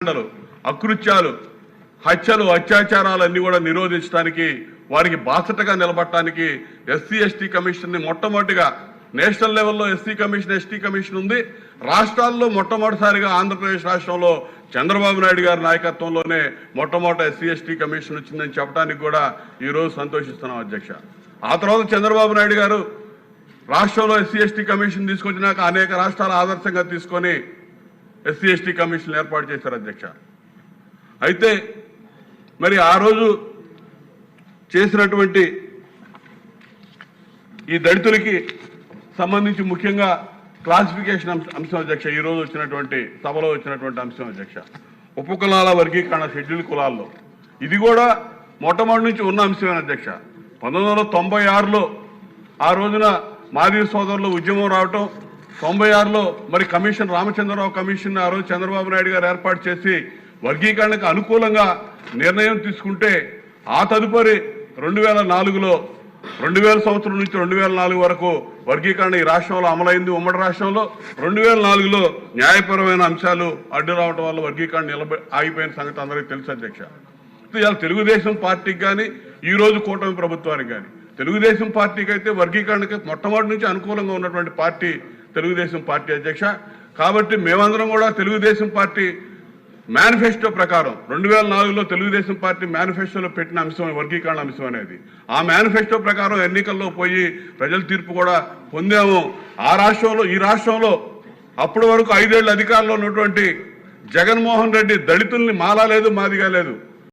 దండలు అకృత్యాలు హత్యలు అత్యాచారాలు అన్ని కూడా నిరోధించడానికి వారికి బాసటగా నిలబడటానికి ఎస్సీ ఎస్టీ కమిషన్ని మొట్టమొదటిగా నేషనల్ లెవెల్లో ఎస్సీ కమిషన్ ఎస్టీ కమిషన్ ఉంది. రాష్ట్రాల్లో మొట్టమొదటిసారిగా ఆంధ్రప్రదేశ్ రాష్ట్రంలో చంద్రబాబు నాయుడు గారి నాయకత్వంలోనే మొట్టమొదటి ఎస్సీ ఎస్టీ కమిషన్ వచ్చిందని చెప్పడానికి కూడా ఈ రోజు సంతోషిస్తున్నాం అధ్యక్ష. ఆ తర్వాత చంద్రబాబు నాయుడు గారు రాష్ట్రంలో ఎస్సీ ఎస్టీ కమిషన్ తీసుకొచ్చినాక అనేక రాష్ట్రాలు ఆదర్శంగా తీసుకొని ఎస్సీ ఎస్టీ కమిషన్ ఏర్పాటు చేశారు అధ్యక్ష. అయితే మరి ఆ రోజు చేసినటువంటి ఈ దళితులకి సంబంధించి ముఖ్యంగా క్లాసిఫికేషన్ అంశ- అంశం అధ్యక్ష ఈ రోజు వచ్చినటువంటి సభలో వచ్చినటువంటి అంశం అధ్యక్ష. ఉపకులాల వర్గీకరణ షెడ్యూల్ కులాల్లో. ఇది కూడా మొట్టమొదటి నుంచి ఉన్న అంశమే అధ్యక్ష. పంతొమ్మిది వందల తొంభై ఆరులో ఆ రోజున మాదిరి సోదరులు ఉద్యమం రావటం తొంభై ఆరులో మరి కమిషన్ రామచంద్రరావు కమిషన్ ఆ రోజు చంద్రబాబు నాయుడు గారు ఏర్పాటు చేసి వర్గీకరణకు అనుకూలంగా నిర్ణయం తీసుకుంటే ఆ తదుపరి రెండు వేల నాలుగులో రెండు వేల సంవత్సరం నుంచి రెండు వేల నాలుగు వరకు వర్గీకరణ ఈ రాష్ట్రంలో అమలైంది. ఉమ్మడి రాష్ట్రంలో రెండు వేల నాలుగులో న్యాయపరమైన అంశాలు అడ్డు రావడం వల్ల వర్గీకరణ నిలబ ఆగిపోయిన సంగతి అందరికీ తెలుసు అధ్యక్ష. ఇలా తెలుగుదేశం పార్టీకి కానీ ఈరోజు కూటమి ప్రభుత్వానికి కానీ తెలుగుదేశం పార్టీకి అయితే వర్గీకరణకి మొట్టమొదటి నుంచి అనుకూలంగా ఉన్నటువంటి పార్టీ తెలుగుదేశం పార్టీ అధ్యక్ష. కాబట్టి మేమందరం కూడా తెలుగుదేశం పార్టీ మేనిఫెస్టో ప్రకారం రెండు వేల నాలుగులో తెలుగుదేశం పార్టీ మేనిఫెస్టోలో పెట్టిన అంశం వర్గీకరణ అంశం అనేది. ఆ మేనిఫెస్టో ప్రకారం ఎన్నికల్లో పోయి ప్రజల తీర్పు కూడా పొందాము. ఆ రాష్ట్రంలో ఈ రాష్ట్రంలో అప్పటి వరకు ఐదేళ్ళు అధికారంలో ఉన్నటువంటి జగన్మోహన్ రెడ్డి దళితుల్ని మాలా లేదు మాదిగా లేదు